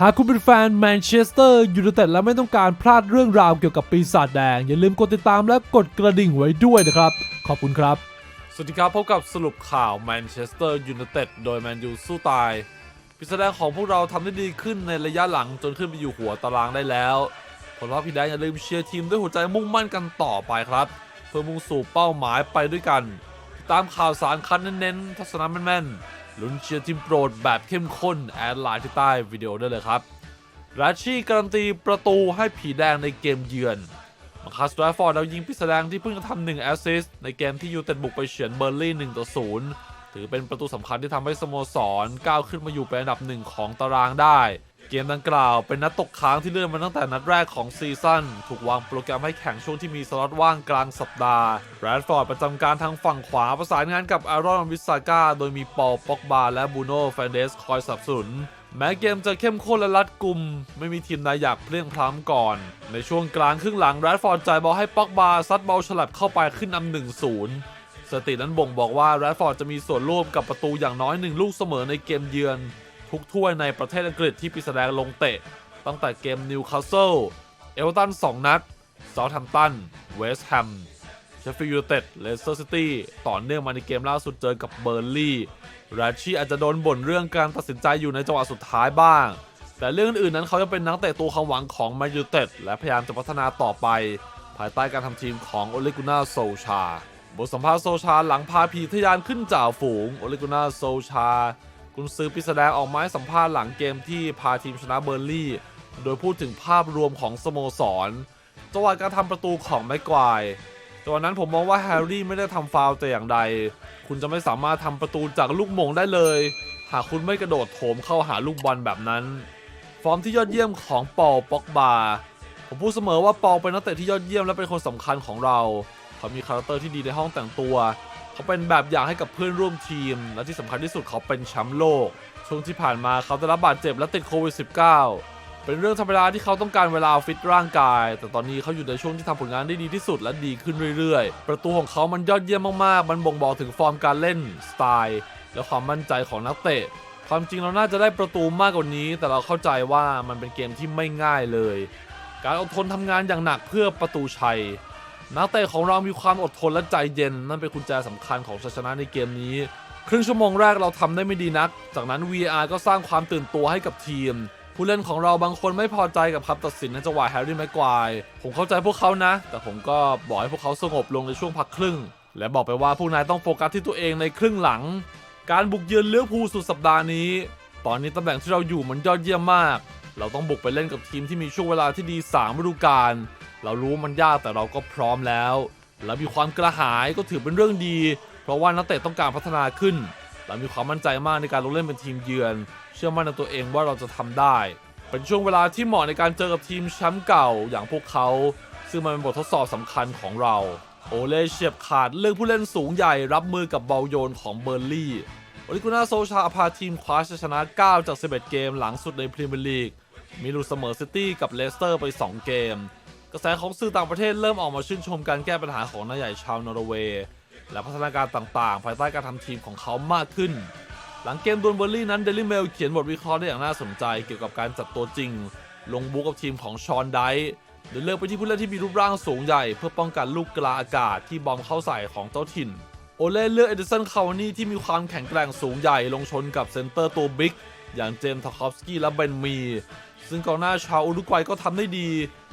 หากคุณเป็นแฟนแมนเชสเตอร์ยูไนเต็ดและไม่ต้องการพลาดเรื่องราวเกี่ยวกับปีศาจแดง อย่าลืมกดติดตามและกดกระดิ่งไว้ด้วยนะครับ ขอบคุณครับ สวัสดีครับ พบกับสรุปข่าวแมนเชสเตอร์ยูไนเต็ดโดยแมนยูสู้ตายปีศาจแดงของพวกเราทำได้ดีขึ้นในระยะหลังจนขึ้นไปอยู่หัวตารางได้แล้วผลว่าพี่แดงอย่าลืมเชียร์ทีมด้วยหัวใจมุ่งมั่นกันต่อไปครับ เพื่อมุ่งสู่เป้าหมายไปด้วยกัน ตามข่าวสารคัดเน้นๆทัศนะแม่นๆ ลุ้นเชียร์ทีมโปรดแบบเข้มข้นแอดไลน์ที่ใต้วิดีโอได้เลยครับราชี่การันตีประตูให้ผีแดงในเกมเยือนมาคัสแรฟฟอร์ดเรายิงพิสแดงที่เพิ่งจะทำหนึ่งแอสซิสต์ในเกมที่ยูเต็ดบุกไปเฉือนเบอร์ลี่1ต่อ0ถือเป็นประตูสำคัญที่ทำให้สโมสรก้าวขึ้นมาอยู่เป็นอันดับหนึ่งของตารางได้ เกมดังกล่าวเป็นนัดตกค้างที่เลื่อนมาตั้งแต่นัดแรกของซีซั่น ถูกวางโปรแกรมให้แข่งช่วงที่มีสล็อตว่างกลางสัปดาห์แรดฟอร์ดประจำการทางฝั่งขวาประสานงานกับอารอนวิสซาก้าโดยมีปอลป็อกบาและบูโน่แฟนเดสคอยสนับสนุนแม้เกมจะเข้มข้นและรัดกุม ไม่มีทีมใดอยากเพลียงพล้ำก่อน ในช่วงกลางครึ่งหลังแรดฟอร์ดจ่ายบอลให้ป็อกบาซัดบอลฉลับเข้าไปขึ้นนำหนึ่งศูนย์สตินั้นบ่งบอกว่าแรดฟอร์ดจะมีส่วนร่วมกับประตูอย่างน้อยหนึ่งลูกเสมอในเกมเยือน ทุกถ้วยในประเทศอังกฤษที่ปีศาจแดงลงเตะ ตั้งแต่เกมนิวคาสเซิลเอเวอร์ตัน 2 นัดเซาท์แฮมตัน เวสต์แฮมเชฟฟิลด์ยูไนเต็ดเลสเตอร์ซิตี้ต่อเนื่องมาในเกมล่าสุดเจอกับเบอร์ลี่แรชชี่อาจจะโดนบ่นเรื่องการตัดสินใจอยู่ในจังหวะสุดท้ายบ้าง แต่เรื่องอื่นนั้นเขาจะเป็นนักเตะตัวความหวังของแมนยูไนเต็ดและพยายามจะพัฒนาต่อไป ภายใต้การทำทีมของโอเลกุน่าโซชาบทสัมภาษณ์โซชาหลังพาผีทะยานขึ้นจ่าฝูงโอเลกุน่าโซชา กุนซือปิแสดงออกมาให้สัมภาษณ์หลังเกมที่พาทีมชนะเบอร์ลี่ โดยพูดถึงภาพรวมของสโมสรจังหวะการทำประตูของแม็กควายจังหวะนั้นผมมองว่าแฮร์รี่ไม่ได้ทำฟาวแต่อย่างใด คุณจะไม่สามารถทำประตูจากลูกมงได้เลย หากคุณไม่กระโดดโถมเข้าหาลูกบอลแบบนั้น ฟอร์มที่ยอดเยี่ยมของปอลป็อกบาผมพูดเสมอว่าปอลเป็นนักเตะที่ยอดเยี่ยมและเป็นคนสำคัญของเรา เขามีคาแรคเตอร์ที่ดีในห้องแต่งตัว เขาเป็นแบบอย่างให้กับเพื่อนร่วมทีม และที่สำคัญที่สุดเขาเป็นแชมป์โลก ช่วงที่ผ่านมาเขาได้รับบาดเจ็บและติดโควิด -19 เป็นเรื่องธรรมดาที่เขาต้องการเวลาฟิตร่างกาย แต่ตอนนี้เขาอยู่ในช่วงที่ทำผลงานได้ดีที่สุดและดีขึ้นเรื่อยๆ ประตูของเขามันยอดเยี่ยมมากๆ มันบ่งบอกถึงฟอร์มการเล่นสไตล์และความมั่นใจของนักเตะความจริงเราน่าจะได้ประตูมากกว่านี้ แต่เราเข้าใจว่ามันเป็นเกมที่ไม่ง่ายเลย การอดทนทำงานอย่างหนักเพื่อประตูชัย นักเตะของเรามีความอดทนและใจเย็น นั่นเป็นกุญแจสำคัญของชัยชนะในเกมนี้ ครึ่งชั่วโมงแรกเราทำได้ไม่ดีนัก จากนั้น VR ก็สร้างความตื่นตัวให้กับทีม ผู้เล่นของเราบางคนไม่พอใจกับคำตัดสินในจังหวะแฮร์รี่แม็กควายผมเข้าใจพวกเขานะ แต่ผมก็บอกให้พวกเขาสงบลงในช่วงพักครึ่ง และบอกไปว่าพวกนายต้องโฟกัสที่ตัวเองในครึ่งหลัง การบุกเยือนเลี้ยวภูสุดสัปดาห์นี้ ตอนนี้ตำแหน่งที่เราอยู่มันยอดเยี่ยมมาก เราต้องบุกไปเล่นกับทีมที่มีช่วงเวลาที่ดี3ฤดูกาล เรารู้มันยากแต่เราก็พร้อมแล้วและมีความกระหายก็ถือเป็นเรื่องดี เพราะว่านักเตะต้องการพัฒนาขึ้นและมีความมั่นใจมากในการลงเล่นเป็นทีมเยือน เชื่อมั่นในตัวเองว่าเราจะทำได้ เป็นช่วงเวลาที่เหมาะในการเจอกับทีมแชมป์เก่าอย่างพวกเขา ซึ่งมันเป็นบททดสอบสำคัญของเรา โอเล่เฉียบขาดเลือกผู้เล่นสูงใหญ่รับมือกับบอลโยนของเบอร์ลี่โอลิกุนาโซชาพาทีมคว้าชัยชนะ 9 จาก 11 เกมหลังสุดในพรีเมียร์ลีก มีลูกเสมอซิตี้กับเลสเตอร์ไป 2 เกม ระแสของสื่อต่างประเทศเริ่มออกมาชื่นชมการแก้ปัญหาของนายใหญ่ชาวนอร์เวย์ และพัฒนาการต่างๆ ภายใต้การทำทีมของเขามากขึ้น หลังเกมดวลเบอร์ลี่นั้นเดลิเมลเขียนบทวิเคราะห์ได้อย่างน่าสนใจเกี่ยวกับการจัดตัวจริง ลงบุกกับทีมของชอนไดท์โดยเลือกไปที่ผู้เล่นที่มีรูปร่างสูงใหญ่ เพื่อป้องกันลูกกลาอากาศที่บอมเข้าใส่ของเจ้าถิ่น โอเล่เลือกเอเดสันคาวานี่ที่มีความแข็งแกร่งสูงใหญ่ลงชนกับเซนเตอร์ตัวบิ๊กอย่างเจมส์ทาคอฟสกี้และเบนมี ซึ่งกองหน้าชาวอุรุกวัยก็ทำได้ดี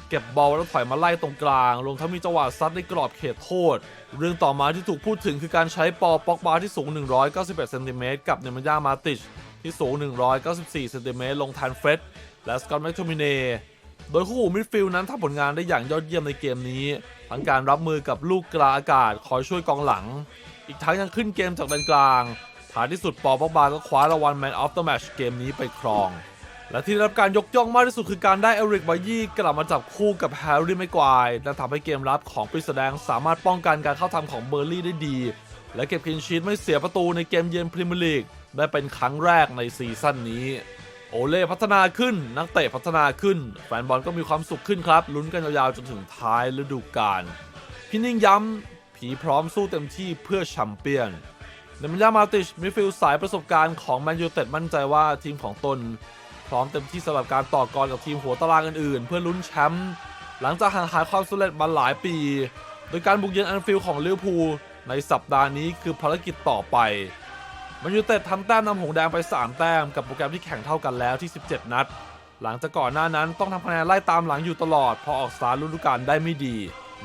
เก็บบอลแล้วถอยมาไล่ตรงกลาง รวมทั้งมีจังหวะซัดในกรอบเขตโทษ เรื่องต่อมาที่ถูกพูดถึงคือการใช้ปอป็อกบาที่สูง 191เซนติเมตรกับเนมายามาติชที่สูง 194เซนติเมตรลงแทนเฟร็ดและสกอตแมคโทมิเนโดยคู่หูมิดฟิลด์นั้นทำผลงานได้อย่างยอดเยี่ยมในเกมนี้ ทั้งการรับมือกับลูกกลาอากาศคอยช่วยกองหลัง อีกทั้งยังขึ้นเกมจากแดนกลางท้ายที่สุดปอป็อกบาก็คว้ารางวัล Man of the Match เกมนี้ไปครอง และที่ได้รับการยกย่องมากที่สุดคือการได้เอริกบายี่กลับมาจับคู่กับแฮร์รี่แม็กวายและทำให้เกมรับของปริศแดงสามารถป้องกันการเข้าทำของเบอร์ลี่ได้ดี และเก็บคลีนชีตไม่เสียประตูในเกมเยือนพรีเมียร์ลีกได้เป็นครั้งแรกในซีซั่นนี้โอเล่พัฒนาขึ้น นักเตะพัฒนาขึ้น แฟนบอลก็มีความสุขขึ้นครับ ลุ้นกันยาวๆ จนถึงท้ายฤดูกาลพี่นิ่งย้ำ ผีพร้อมสู้เต็มที่เพื่อแชมเปี้ยนเนมันยามาติชมิฟิลสายประสบการณ์ของแมนยูเต็ดมั่นใจว่าทีมของตน พร้อมเต็มที่สำหรับการต่อกรกับทีมหัวตารางอื่นๆ เพื่อลุ้นแชมป์หลังจากห่างหายความสำเร็จมาหลายปี โดยการบุกเยือนแอนฟิลด์ของลิเวอร์พูลในสัปดาห์นี้คือภารกิจต่อไปมันยูเต็ดทำแต้มนำหงส์แดงไป 3 แต้มกับโปรแกรมที่แข่งเท่ากันแล้วที่ 17 นัด หลังจากก่อนหน้านั้นต้องทำคะแนนไล่ตามหลังอยู่ตลอด พอออกสตาร์ทฤดูกาลได้ไม่ดี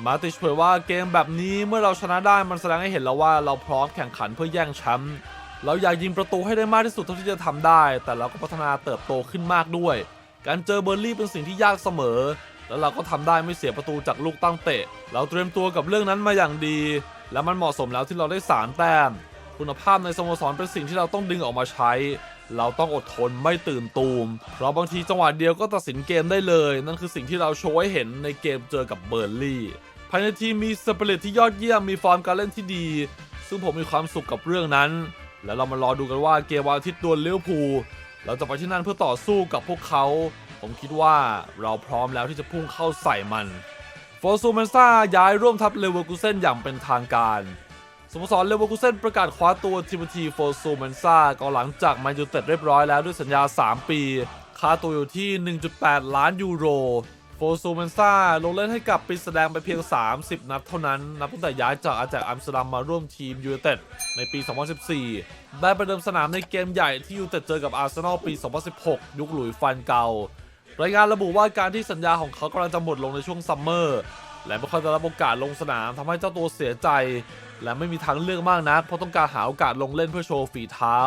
มาติชเผยว่าเกมแบบนี้เมื่อเราชนะได้มันแสดงให้เห็นแล้วว่าเราพร้อมแข่งขันเพื่อแย่งแชมป์ เราอยากยิงประตูให้ได้มากที่สุดเท่าที่จะทำได้ แต่เราก็พัฒนาเติบโตขึ้นมากด้วย การเจอเบอร์ลี่เป็นสิ่งที่ยากเสมอ แล้วเราก็ทำได้ไม่เสียประตูจากลูกตั้งเตะ เราเตรียมตัวกับเรื่องนั้นมาอย่างดี และมันเหมาะสมแล้วที่เราได้สารแต้ม คุณภาพในสโมสรเป็นสิ่งที่เราต้องดึงออกมาใช้ เราต้องอดทนไม่ตื่นตูม เพราะบางทีจังหวะเดียวก็ตัดสินเกมได้เลย นั่นคือสิ่งที่เราโชว์ให้เห็นในเกมเจอกับเบอร์ลี่ ภายในทีมมีสเปริตที่ยอดเยี่ยม มีฟอร์มการเล่นที่ดี ซึ่งผมมีความสุขกับเรื่องนั้น แล้วเรามารอดูกันว่าเกมวันอาทิตย์ดวลลิเวอร์พูเราจะไปที่นั่นเพื่อต่อสู้กับพวกเขา ผมคิดว่าเราพร้อมแล้วที่จะพุ่งเข้าใส่มันโฟซูเมนซ่าย้ายร่วมทัพเลเวอร์กูเซนอย่างเป็นทางการสโมสรเลเวอร์กูเซนประกาศคว้าตัวทิโมธีโฟซูเมนซ่ากองหลังจากแมนยูเต็ดเรียบร้อยแล้วด้วยสัญญา 3 ปี ค่าตัวอยู่ที่ 1.8 ล้านยูโร โฟซูเมนซ่าลงเล่นให้กับปีแสดงไปเพียง 30 นัดเท่านั้น นับตั้งแต่ย้ายจากอาแจกอัมสเตอร์ดัมมาร่วมทีมยูไนเต็ดในปี 2014 ได้ประเดิมสนามในเกมใหญ่ที่ยูไนเต็ดเจอกับอาร์เซนอลปี 2016 ยุคหลุยฟันเการายงานระบุว่าการที่สัญญาของเขากำลังจะหมดลงในช่วงซัมเมอร์ และไม่ค่อยได้รับโอกาสลงสนามทำให้เจ้าตัวเสียใจ และไม่มีทางเลือกมากนักเพราะต้องการหาโอกาสลงเล่นเพื่อโชว์ฝีเท้า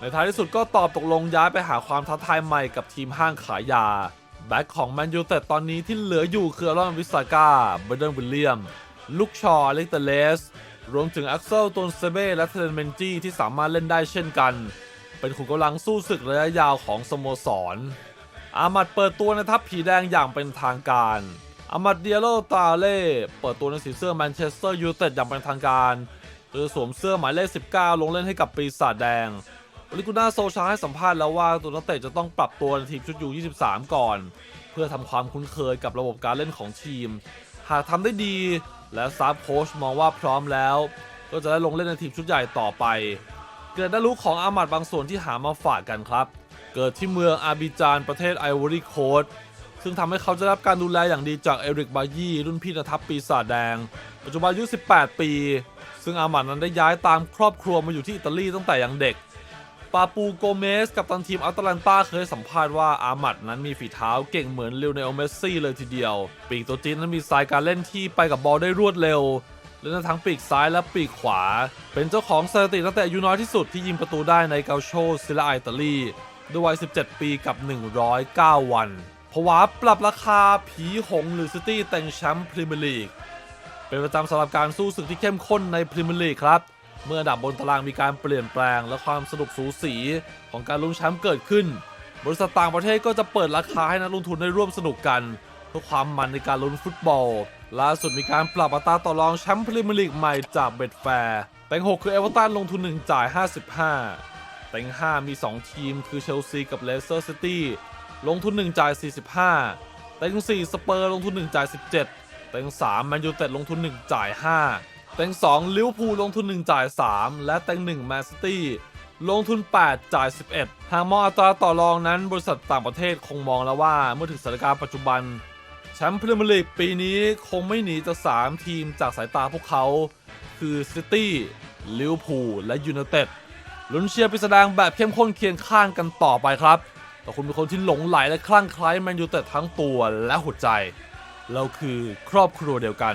ในท้ายที่สุดก็ตอบตกลงย้ายไปหาความท้าทายใหม่กับทีมห้างขายยา แบ็คของแมนยูแต่ตอนนี้ที่เหลืออยู่คืออารอนวิสาก้าเบรเดนวิลเลียมลูกชออเล็กเตเลส รวมถึงอักเซลตนเซเบ้และเทเลนเมนจีที่สามารถเล่นได้เช่นกัน เป็นขุมกำลังสู้ศึกระยะยาวของสโมสร อามัดเปิดตัวในทัพผีแดงอย่างเป็นทางการอามัดเดียโลตาเล่เปิดตัวในสีเสื้อแมนเชสเตอร์ยูไนเต็ดอย่างเป็นทางการโดยสวมเสื้อหมายเลข 19 ลงเล่นให้กับปีศาจแดง อลิกุน่าโซชาให้สัมภาษณ์แล้วว่าตัวนักเตะจะต้องปรับตัวในทีมชุดยู23 ก่อน เพื่อทำความคุ้นเคยกับระบบการเล่นของทีม หากทำได้ดี และซาฟโค้ชมองว่าพร้อมแล้ว ก็จะได้ลงเล่นในทีมชุดใหญ่ต่อไป เกิดได้รู้ของอามัดบางส่วนที่หามาฝากกันครับ เกิดที่เมืองอาบิจานประเทศไอวอรี่โคสต์ซึ่งทำให้เขาจะได้รับการดูแลอย่างดีจากเอริกบายี่รุ่นพี่นทัพปีศาจแดง ปัจจุบันอายุ 18 ปี ซึ่งอามัดนั้นได้ย้ายตามครอบครัวมาอยู่ที่อิตาลีตั้งแต่ยังเด็ก ปาปูโกเมสกับตันทีมอัตแลนตาเคยสัมภาษณ์ว่าอามัดนั้นมีฝีเท้าเก่งเหมือนเลโอเนลเมสซี่เลยทีเดียว ปีกตัวจีนนั้นมีสายการเล่นที่ไปกับบอลได้รวดเร็วเล่นทั้งปีกซ้ายและปีกขวา เป็นเจ้าของสถิติตั้งแต่อายุน้อยที่สุดที่ยิงประตูได้ในเกาโชซิลาอิตาลีด้วยวัย 17 ปีกับ 109 วันผวาปรับราคาผีหงส์หรือซิตี้แต่งแชมป์พรีเมียร์ลีกเป็นประจำสำหรับการสู้ศึกที่เข้มข้นในพรีเมียร์ลีกครับ เมื่อดับบนตารางมีการเปลี่ยนแปลง และความสนุกสูสีของการลุ้นแชมป์เกิดขึ้น บริษัทต่างประเทศก็จะเปิดราคาให้นักลงทุนได้ร่วมสนุกกัน เพื่อความมันในการลุ้นฟุตบอล ล่าสุดมีการปรับอัตราต่อรองแชมป์พรีเมียร์ลีกใหม่จากเบ็ดแฟร์แตง6คือเอเวอร์ตันลงทุน 1 จ่าย 55แตง5มี 2 ทีมคือเชลซีกับเลสเตอร์ซิตี้ลงทุน 1 จ่าย 45แตง4สเปอร์ลงทุน 1 จ่าย 17แตง3แมนยูเต็ดลงทุน 1 จ่าย 5 แตง2ลิวพูลงทุน 1 จ่าย 3 และแตง1แมนซิตี้ลงทุน 8 จ่าย 11 หากมองอัตราต่อรองนั้นบริษัทต่างประเทศคงมองแล้วว่าเมื่อถึงสถานการณ์ปัจจุบันแชมป์พรีเมียร์ลีกปีนี้คงไม่หนีจาก3ทีมจากสายตาพวกเขา คือซิตี้ลิวพูลและยูไนเต็ดลุ้นเชียร์ปีแสดงแบบเข้มข้นเคียงข้างกันต่อไปครับ แต่คุณเป็นคนที่หลงไหลและคลั่งไคล้แมนยูเต็ดทั้งตัวและหัวใจ เราคือครอบครัวเดียวกัน